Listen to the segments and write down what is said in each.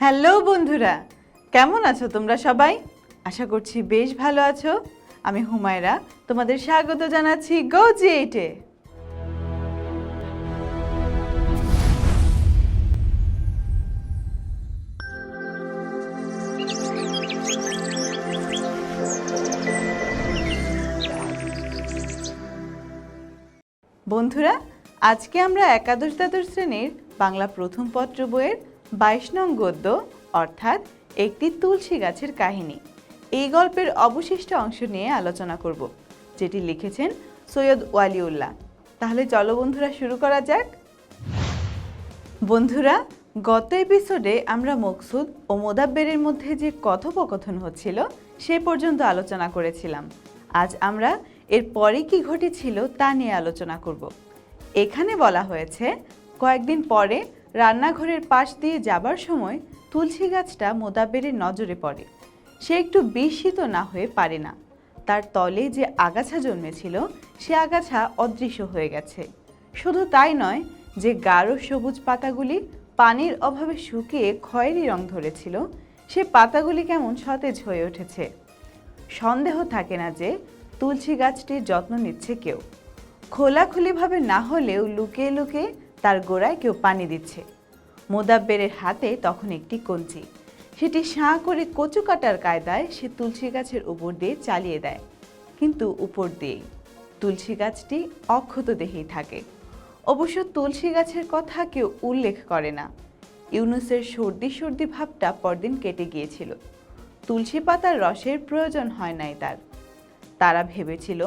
Hello বন্ধুরা, কেমন আছো তোমরা সবাই? আশা করছি বেশ ভালো আছো। আমি হুমায়রা, তোমাদের স্বাগত জানাচ্ছি গো জি এইটে বন্ধুরা, আজকে আমরা একাদশ দ্বাদশ শ্রেণির বাংলা প্রথম পত্র বইয়ের বাইশ নং গদ্য, অর্থাৎ একটি তুলসী গাছের কাহিনী। এই গল্পের অবশিষ্ট অংশ নিয়ে আলোচনা করব, যেটি লিখেছেন সৈয়দ ওয়ালিউল্লাহ। তাহলে চলো বন্ধুরা, শুরু করা যাক। বন্ধুরা, গত এপিসোডে আমরা মকসুদ ও মোদাব্বেরের মধ্যে যে কথোপকথন হচ্ছিল, সে পর্যন্ত আলোচনা করেছিলাম। আজ আমরা এর পরে কি ঘটেছিল তা নিয়ে আলোচনা করব। এখানে বলা হয়েছে, কয়েকদিন পরে রান্নাঘরের পাশ দিয়ে যাবার সময় তুলসী গাছটা মোদাব্বেরের নজরে পড়ে। সে একটু বিস্মিত না হয়ে পারে না। তার তলে যে আগাছা জন্মেছিল, সে আগাছা অদৃশ্য হয়ে গেছে। শুধু তাই নয়, যে গাঢ় সবুজ পাতাগুলি পানির অভাবে শুকিয়ে খয়েরি রং ধরেছিল, সে পাতাগুলি কেমন সতেজ হয়ে উঠেছে। সন্দেহ থাকে না যে তুলসী গাছটির যত্ন নিচ্ছে কেউ। খোলাখুলিভাবে না হলেও লুকিয়ে লুকিয়ে তার গোড়ায় কেউ পানি দিচ্ছে। মোদাব্বেরের হাতে তখন একটি কঞ্চি। সেটি সাঁ করে কচু কাটার কায়দায় সে তুলসী গাছের উপর দিয়ে চালিয়ে দেয়, কিন্তু উপর দিয়েই। তুলসী গাছটি অক্ষত দেহেই থাকে। অবশ্য তুলসী গাছের কথা কেউ উল্লেখ করে না। ইউনুসের সর্দি সর্দি ভাবটা পরদিন কেটে গিয়েছিল। তুলসী পাতার রসের প্রয়োজন হয় নাই তার। তারা ভেবেছিল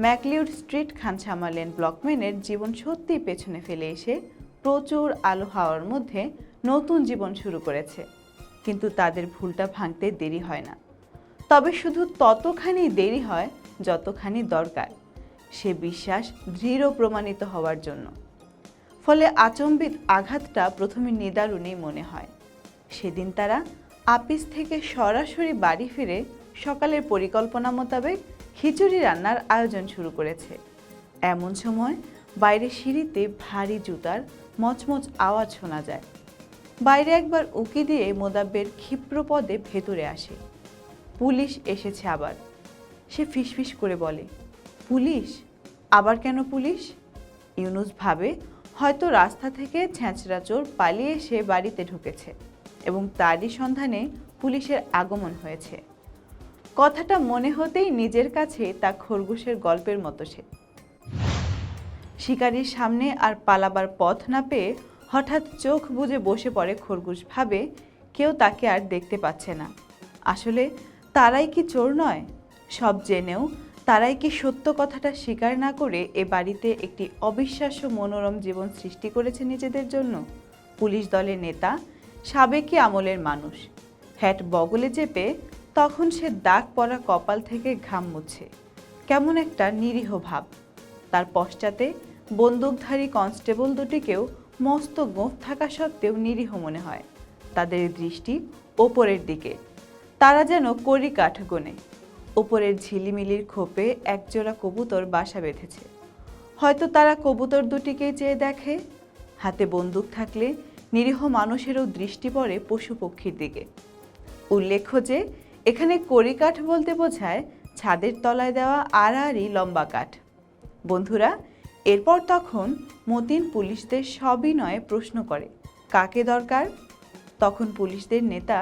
ম্যাকলিউড স্ট্রিট খানসামালেন ব্লকম্যানের জীবন সত্যিই পেছনে ফেলে এসে প্রচুর আলো হাওয়ার মধ্যে নতুন জীবন শুরু করেছে। কিন্তু তাদের ভুলটা ভাঙতে দেরি হয় না। তবে শুধু ততখানি দেরি হয় যতখানি দরকার। সে বিশ্বাস দৃঢ় প্রমাণিত হওয়ার জন্য। ফলে আচম্বিত আঘাতটা প্রথমে নিদারুণেই মনে হয়। সেদিন তারা আপিস থেকে সরাসরি বাড়ি ফিরে সকালের পরিকল্পনা মোতাবেক খিচুড়ি রান্নার আয়োজন শুরু করেছে। এমন সময় বাইরে সিঁড়িতে ভারী জুতার মচমচ আওয়াজ শোনা যায়। বাইরে একবার উকি দিয়ে মোদাব্বের ক্ষিপ্র পদে ভেতরে আসে। পুলিশ এসেছে আবার। সে ফিসফিস করে বলে, পুলিশ? আবার কেন পুলিশ? ইউনুস ভাবে, হয়তো রাস্তা থেকে ছ্যাঁচড়া চোর পালিয়ে এসে বাড়িতে ঢুকেছে এবং তারই সন্ধানে পুলিশের আগমন হয়েছে। কথাটা মনে হতেই নিজের কাছে তা খরগোশের গল্পের মতো সে। শিকারীর সামনে আর পালাবার পথ না পেয়ে হঠাৎ চোখ বুজে বসে পড়ে খরগোশ ভাবে, কেউ তাকে আর দেখতে পাচ্ছে না। আসলে তারাই কি চোর নয়? সব জেনেও তারাই কি সত্য কথাটা স্বীকার না করে এ বাড়িতে একটি অবিশ্বাস্য মনোরম জীবন সৃষ্টি করেছে নিজেদের জন্য? পুলিশ দলের নেতা সাবেকি আমলের মানুষ। হ্যাট বগলে চেপে তখন সে দাগ পরা কপাল থেকে ঘাম মুছে। কেমন একটা নিরীহ ভাব। তার পশ্চাতে বন্দুকধারী কনস্টেবল দুটিকেও মস্ত গোঁফ থাকা সত্ত্বেও নিরীহ মনে হয়। তাদের দৃষ্টি ওপরের দিকে। তারা যেন করি কাঠ গোনে ওপরের ঝিলিমিলির খোপে একজোড়া কবুতর বাসা বেঁধেছে। হয়তো তারা কবুতর দুটিকেই চেয়ে দেখে। হাতে বন্দুক থাকলে নিরীহ মানুষেরও দৃষ্টি পড়ে পশু পক্ষীর দিকে। উল্লেখ্য যে এখানে কড়ি কাঠ বলতে বোঝায় ছাদের তলায় দেওয়া আড়াআড়ি লম্বা কাঠ। বন্ধুরা, এরপর তখন মতিন পুলিশদের সবিনয়ে প্রশ্ন করে, কাকে দরকার? তখন পুলিশদের নেতা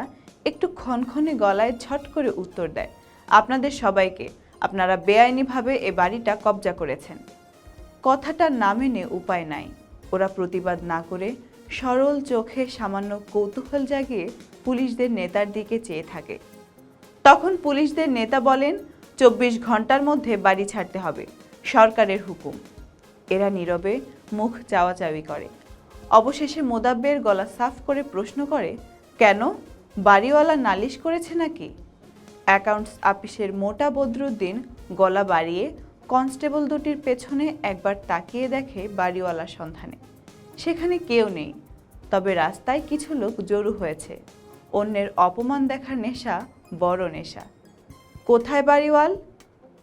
একটু ক্ষণক্ষণে গলায় ছট করে উত্তর দেয়, আপনাদের সবাইকে, আপনারা বেআইনিভাবে এ বাড়িটা কবজা করেছেন। কথাটা না মেনে উপায় নাই। ওরা প্রতিবাদ না করে সরল চোখে সামান্য কৌতূহল জাগিয়ে পুলিশদের নেতার দিকে চেয়ে থাকে। তখন পুলিশদের নেতা বলেন, চব্বিশ ঘণ্টার মধ্যে বাড়ি ছাড়তে হবে। সরকারের হুকুম। এরা নীরবে মুখ চাওয়াচাওয়ি করে। অবশেষে মোদাব্বের গলা সাফ করে প্রশ্ন করে, কেন? বাড়িওয়ালা নালিশ করেছে নাকি? অ্যাকাউন্টস আপিসের মোটা বদরুদ্দিন গলা বাড়িয়ে কনস্টেবল দুটির পেছনে একবার তাকিয়ে দেখে বাড়িওয়ালার সন্ধানে। সেখানে কেউ নেই, তবে রাস্তায় কিছু লোক জড়ো হয়েছে। অন্যের অপমান দেখার নেশা বড় নেশা। কোথায় বাড়িওয়াল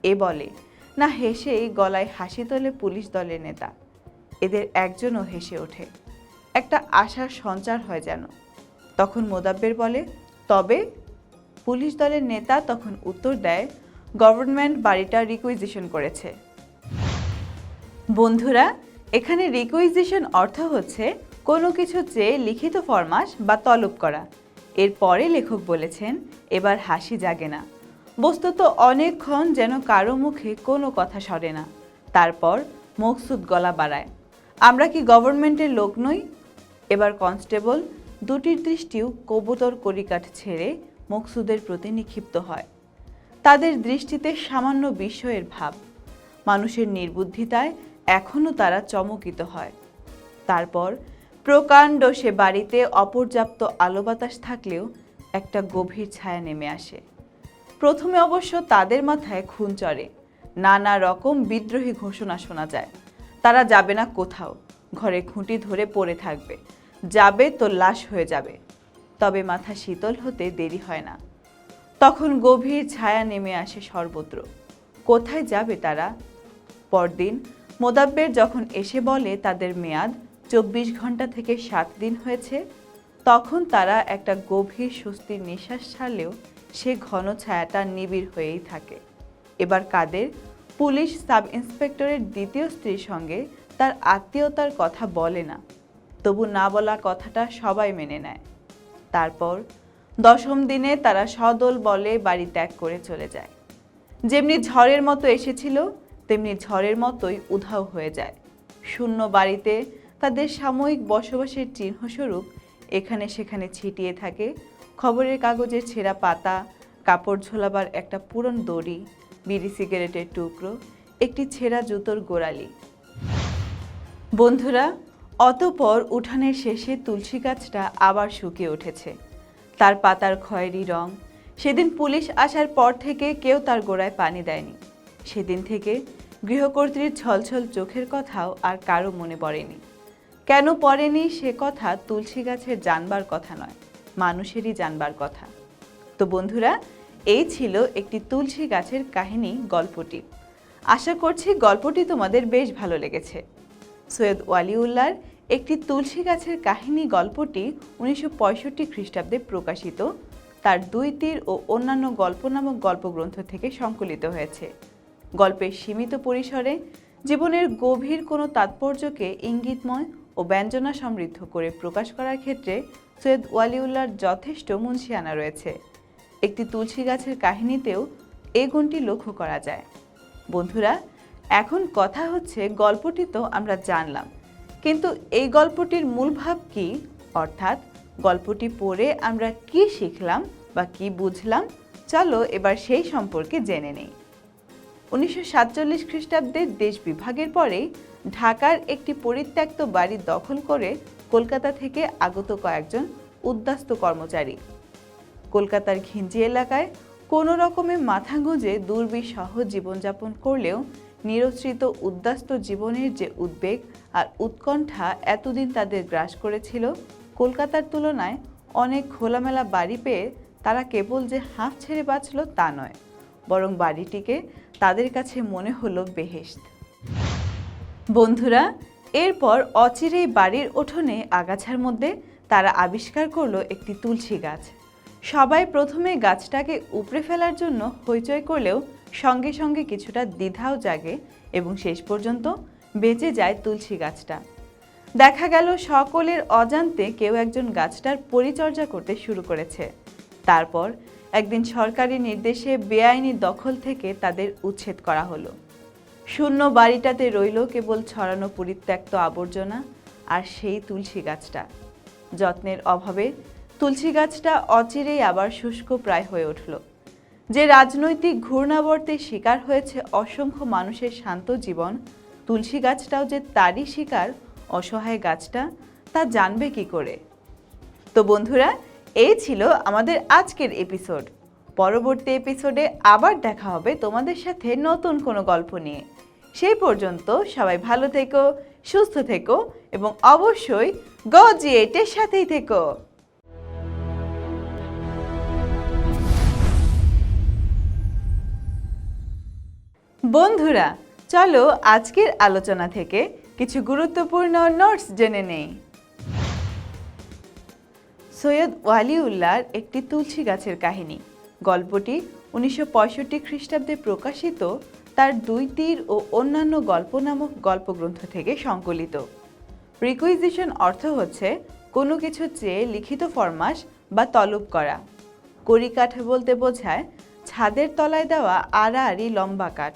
এ বলে। না হেসেই গলায় হাসি তোলে পুলিশ দলের নেতা। এদের একজনও হেসে ওঠে। একটা আশার সঞ্চার হয় যেন। তখন মোদাব্বের বলে, তবে? পুলিশ দলের নেতা তখন উত্তর দেয়, গভর্নমেন্ট বাড়িটা রিকুইজিশন করেছে। বন্ধুরা, এখানে রিকুইজিশন অর্থ হচ্ছে কোনো কিছু চেয়ে লিখিত ফরমাস বা তলব করা। এরপরে লেখক বলেছেন, এবার হাসি জাগে না। বস্তুত অনেকক্ষণ যেন কারও মুখে কোনো কথা সরে না। তারপর মকসুদ গলা বাড়ায়, আমরা কি গভর্নমেন্টের লোক নই? এবার কনস্টেবল, দুটির দৃষ্টিও কবুতর করিকাঠ ছেড়ে মকসুদের প্রতি নিক্ষিপ্ত হয়। তাদের দৃষ্টিতে সামান্য বিস্ময়ের ভাব। মানুষের নির্বুদ্ধিতায় এখনও তারা চমকিত হয়। তারপর প্রকাণ্ড সে বাড়িতে অপর্যাপ্ত আলো বাতাস থাকলেও একটা গভীর ছায়া নেমে আসে। প্রথমে অবশ্য তাদের মাথায় খুন চড়ে। নানা রকম বিদ্রোহী ঘোষণা শোনা যায়। তারা যাবে না কোথাও। ঘরে খুঁটি ধরে পড়ে থাকবে। যাবে তো লাশ হয়ে যাবে। তবে মাথা শীতল হতে দেরি হয় না। তখন গভীর ছায়া নেমে আসে সর্বত্র। কোথায় যাবে তারা? পরদিন মোদাব্বের যখন এসে বলে তাদের মেয়াদ চব্বিশ ঘণ্টা থেকে সাত দিন হয়েছে, তখন তারা একটা গভীর স্বস্তির নিঃশ্বাস ছাড়লেও সে ঘন ছায়াটা নিবিড় হয়েই থাকে। এবার কাদের? পুলিশ সাব ইন্সপেক্টরের দ্বিতীয় স্ত্রীর সঙ্গে তার আত্মীয়তার কথা বলে না, তবু না বলা কথাটা সবাই মেনে নেয়। তারপর দশম দিনে তারা সদল বলে বাড়ি ত্যাগ করে চলে যায়। যেমনি ঝড়ের মতো এসেছিল, তেমনি ঝড়ের মতোই উধাও হয়ে যায়। শূন্য বাড়িতে তাদের সাময়িক বসবাসের চিহ্নস্বরূপ এখানে সেখানে ছিটিয়ে থাকে। খবরের কাগজের ছেঁড়া পাতা, কাপড় ঝোলাবার একটা পুরন দড়ি, বিড়ি সিগারেটের টুকরো, একটি ছেঁড়া জুতোর গোড়ালি। বন্ধুরা, অতপর উঠানের শেষে তুলসী গাছটা আবার শুকিয়ে উঠেছে। তার পাতার খয়েরি রং। সেদিন পুলিশ আসার পর থেকে কেউ তার গোড়ায় পানি দেয়নি। সেদিন থেকে গৃহকর্ত্রীর ছলছল চোখের কথাও আর কারও মনে পড়েনি। কেন পড়েনি সে কথা তুলসী গাছের জানবার কথা নয়, মানুষেরই জানবার কথা। তো বন্ধুরা, এই ছিল একটি তুলসী গাছের কাহিনী গল্পটি। আশা করছি গল্পটি তোমাদের বেশ ভালো লেগেছে। সৈয়দ ওয়ালিউল্লাহর একটি তুলসী গাছের কাহিনী গল্পটি উনিশশো পঁয়ষট্টি খ্রিস্টাব্দে প্রকাশিত। তার দুই তীর ও অন্যান্য গল্প নামক গল্পগ্রন্থ থেকে সংকলিত হয়েছে। গল্পের সীমিত পরিসরে জীবনের গভীর কোনো তাৎপর্যকে ইঙ্গিতময় ও ব্যঞ্জনা সমৃদ্ধ করে প্রকাশ করার ক্ষেত্রে সৈয়দ ওয়ালিউল্লাহর যথেষ্ট মুন্সিয়ানা রয়েছে। একটি তুলসী গাছের কাহিনীতেও এই গুণটি লক্ষ্য করা যায়। বন্ধুরা, এখন কথা হচ্ছে গল্পটি তো আমরা জানলাম, কিন্তু এই গল্পটির মূল ভাব কি? অর্থাৎ গল্পটি পড়ে আমরা কি শিখলাম বা কি বুঝলাম? চলো এবার সেই সম্পর্কে জেনে নেই। উনিশশো সাতচল্লিশ খ্রিস্টাব্দের দেশ বিভাগের পরে ঢাকার একটি পরিত্যক্ত বাড়ি দখল করে কলকাতা থেকে আগত কয়েকজন উদ্বাস্ত কর্মচারী। কলকাতার ঘিঞ্জি এলাকায় কোনো রকমে মাথা গুঁজে দুর্বিসহ জীবনযাপন করলেও নিরশ্রিত উদ্বাস্ত জীবনের যে উদ্বেগ আর উৎকণ্ঠা এতদিন তাদের গ্রাস করেছিল, কলকাতার তুলনায় অনেক খোলামেলা বাড়ি পেয়ে তারা কেবল যে হাঁফ ছেড়ে বাঁচল তা নয়, বরং বাড়িটিকে তাদের কাছে মনে হলো বেহেশত। বন্ধুরা, এরপর অচিরেই বাড়ির উঠোনে আগাছার মধ্যে তারা আবিষ্কার করল একটি তুলসী গাছ। সবাই প্রথমে গাছটাকে উপড়ে ফেলার জন্য হইচই করলেও সঙ্গে সঙ্গে কিছুটা দ্বিধাও জাগে এবং শেষ পর্যন্ত বেঁচে যায় তুলসী গাছটা। দেখা গেল সকলের অজান্তে কেউ একজন গাছটার পরিচর্যা করতে শুরু করেছে। তারপর একদিন সরকারি নির্দেশে বেআইনি দখল থেকে তাদের উচ্ছেদ করা হলো। শূন্য বাড়িটাতে রইল কেবল ছড়ানো পরিত্যক্ত আবর্জনা আর সেই তুলসী গাছটা। যত্নের অভাবে তুলসী গাছটা অচিরেই আবার শুষ্ক প্রায় হয়ে উঠল। যে রাজনৈতিক ঘূর্ণাবর্তের শিকার হয়েছে অসংখ্য মানুষের শান্ত জীবন, তুলসী গাছটাও যে তারই শিকার, অসহায় গাছটা, তা জানবে কি করে? তো বন্ধুরা এই ছিল আমাদের আজকের এপিসোড পরবর্তী এপিসোডে আবার দেখা হবে তোমাদের সাথে নতুন কোনো গল্প নিয়ে। সেই পর্যন্ত সবাই ভালো থেকো, সুস্থ থেকো এবং অবশ্যই গজিয়েটের সাথেই থেকো। বন্ধুরা, চলো আজকের আলোচনা থেকে কিছু গুরুত্বপূর্ণ নোটস জেনে নেই। সৈয়দ ওয়ালিউল্লাহর একটি তুলসী গাছের কাহিনী। গল্পটি উনিশশো পঁয়ষট্টি খ্রিস্টাব্দে প্রকাশিত, তার দুই তীর ও অন্যান্য গল্প নামক গল্পগ্রন্থ থেকে সংকলিত। রিকুইজিশন অর্থ হচ্ছে কোনো কিছু চেয়ে লিখিত ফরমাস বা তলব করা। কড়ি কাঠ বলতে বোঝায়, ছাদের তলায় দেওয়া আড়াআড়ি লম্বা কাঠ।